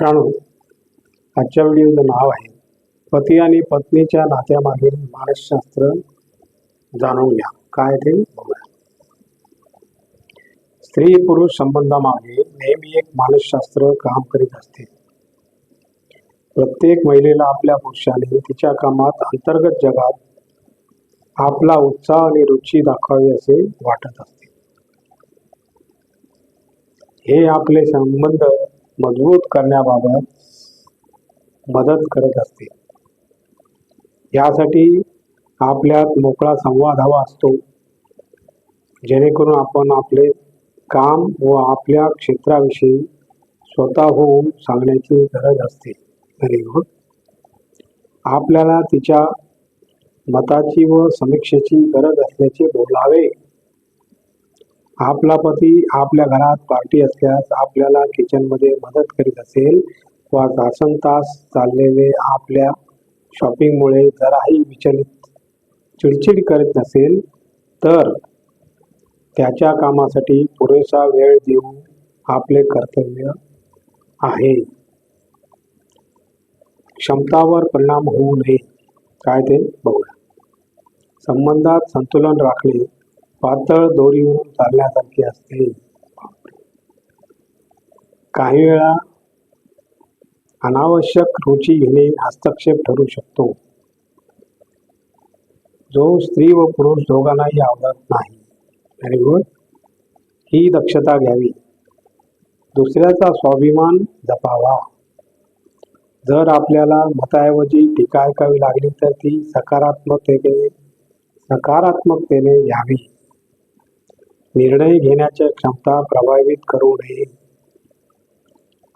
मित्रांनो आजच्या व्हिडिओचं नाव आहे पती आणि पत्नीच्या नात्यामागील मानसशास्त्र जाणून घ्या. काय ते? बघूया. स्त्री पुरुष संबंधामागे नेहमी एक मानसशास्त्र काम करीत असते. प्रत्येक महिलेला आपल्या पुरुषाने तिच्या कामात अंतर्गत जगात आपला उत्साह आणि रुची दाखवावी असे वाटत असते. हे आपले संबंध मजबूत करण्याबाबत मदत करत असते. यासाठी आपल्यात मोकळा संवाद हवा असतो. जेणेकरून आपण आपले काम व आपल्या क्षेत्राविषयी स्वतःहून सांगण्याची गरज असते. व्हेरी आपल्याला तिच्या मताची व समीक्षेची गरज असल्याचे बोलावे. आपला पती आपल्या घरात पार्टी असल्यास आपल्याला किचनमध्ये मदत करीत असेल वा तासन तास चाललेले आपल्या शॉपिंगमुळे जराही विचलित चिडचिड करीत नसेल तर त्याच्या कामासाठी पुरेसा वेळ देऊन आपले कर्तव्य आहे. क्षमतावर परिणाम होऊ नये. काय ते? बघूया. संबंधात संतुलन राखणे पातळ दोरीवरून चालण्यासारखी असते. काही वेळा अनावश्यक रुची घेणे हस्तक्षेप ठरू शकतो. जो स्त्री व पुरुष दोघांनाही आवडत नाही. व्हेरी गुड ही दक्षता घ्यावी. दुसऱ्याचा स्वाभिमान जपावा. जर आपल्याला मताऐवजी टीका ऐकावी लागली तर ती सकारात्मकतेने सकारात्मकतेने घ्यावी. निर्णय घेण्याच्या क्षमता प्रभावित करू नये.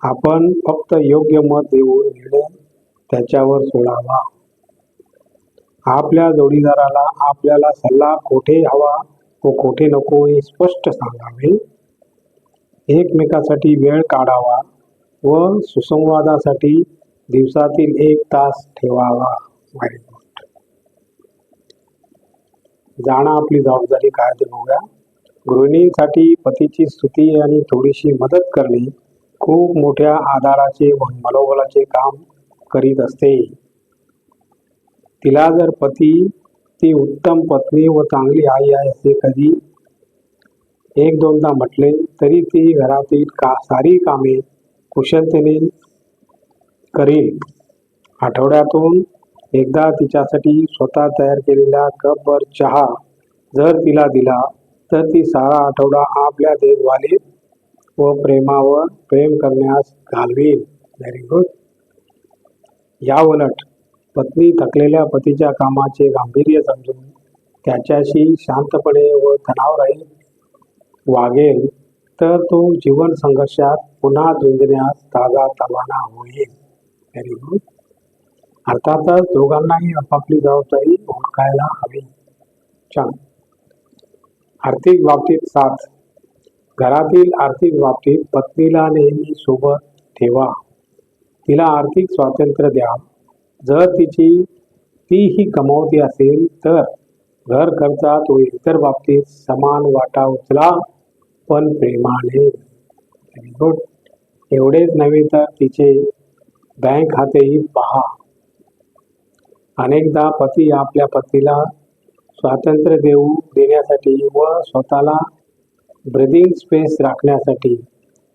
आपण फक्त योग्य मत देऊन निर्णय त्याच्यावर सोडावा. आपल्या जोडीदाराला आपल्याला सल्ला कोठे हवा व कोठे नको हे स्पष्ट सांगावे. एकमेकासाठी वेळ काढावा व सुसंवादासाठी दिवसातील एक तास ठेवावा. Very good. जाणं आपली जबाबदारी काय ते बघूया. गृहिणींसाठी पतीची स्तुती आणि थोडीशी मदत करणे खूप मोठ्या आधाराचे व मनोबलाचे काम करीत असते. तिला जर पती ती उत्तम पत्नी व चांगली आई आहे असे कधी एक दोनदा म्हटले तरी ती घरातील का सारी कामे कुशलतेने करील आठवड्यातून एकदा तिच्यासाठी स्वतः तयार केलेला कपभर चहा जर तिला दिला तर ती सारा आठवडा आपल्या देखभालीत व प्रेमावर प्रेम करण्यास घालवील व्हेरी गुड या उलट पत्नी थकलेल्या पतीच्या कामाचे गांभीर्य समजून त्याच्याशी शांतपणे व तणावरहित वागेल तर तो जीवन संघर्षात पुन्हा झुंजण्यास ताजा तवाना होईल. व्हेरी गुड अर्थातच दोघांनाही आपापली जबाबदारी ओळखायला हवी. छान. आर्थिक बाबतीत साथ. घरातील आर्थिक बाबतीत पत्नीला नेहमी सोबत ठेवा. तिला आर्थिक स्वातंत्र्य द्या. जर तिची तीही कमावती असेल तर घर खर्चात व इतर बाबतीत समान वाटा उचला पण प्रेमाने. गुड एवढेच नव्हे तर तिचे बँक खातेही पहा. अनेकदा पती आपल्या पत्नीला स्वातंत्र्य देऊ देण्यासाठी व स्वतःला ब्रिदिंग स्पेस राखण्यासाठी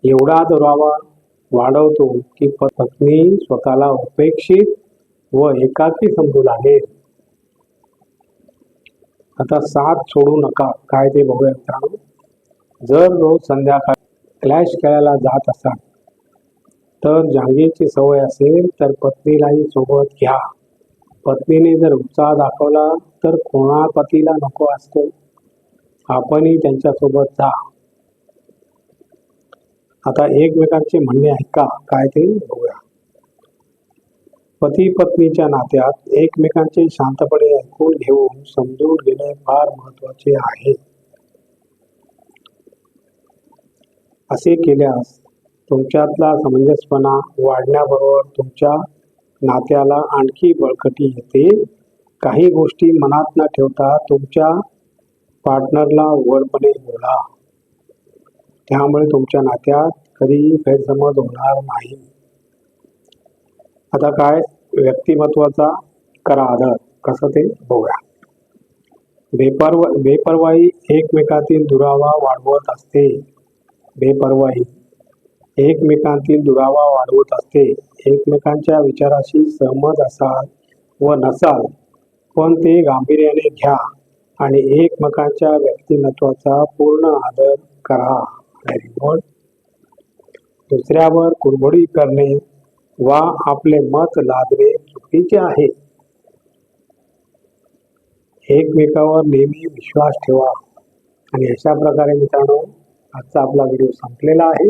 एवढा दुरावा वाढवतो की प- पत्नी स्वतःला उपेक्षित व एकाकी समजू लागेल. आता साथ सोडू नका. काय ते बघूया मित्रांनो. जर रोज संध्याकाळी क्लॅश खेळायला जात असाल तर जांगेची सवय असेल तर पत्नीलाही सोबत घ्या. पत्नीने जर उत्साह दाखवला तर कोणा पतीला नको असतो. आपणही त्यांच्यासोबत जा. आता एकमेकांचे म्हणणे ऐका काय ते बघूया. पती पत्नीच्या नात्यात एकमेकांचे शांतपणे ऐकून घेऊन समजून घेणे फार महत्त्वाचे आहे. असे केल्यास तुमच्यातला समंजसपणा वाढण्याबरोबर तुमच्या नात्याला आणखी बळकटी येते. काही गोष्टी मनात न ठेवता तुमच्या पार्टनरला उघडपणे बोला. त्यामुळे तुमच्या नात्यात कधीही गैरसमज होणार नाही. आता काय? व्यक्तिमत्वाचा करा आदर. कसं ते बघूया. बेपरवा बेपर्वाई एकमेकातील दुरावा वाढवत असते. बेपर्वाई एकमेकांतील दुरावा वाढवत असते. एकमेकांच्या विचाराशी सहमत असाल व नसाल पण ते गांभीर्याने घ्या आणि एकमेकांच्या व्यक्तिमत्वाचा पूर्ण आदर करा. व्हेरी गुड दुसऱ्यावर कुरबडी करणे वा आपले मत लादणे चुकीचे आहे. एकमेकावर नेहमी विश्वास ठेवा. आणि अशा प्रकारे मित्रांनो आजचा आपला व्हिडिओ संपलेला आहे.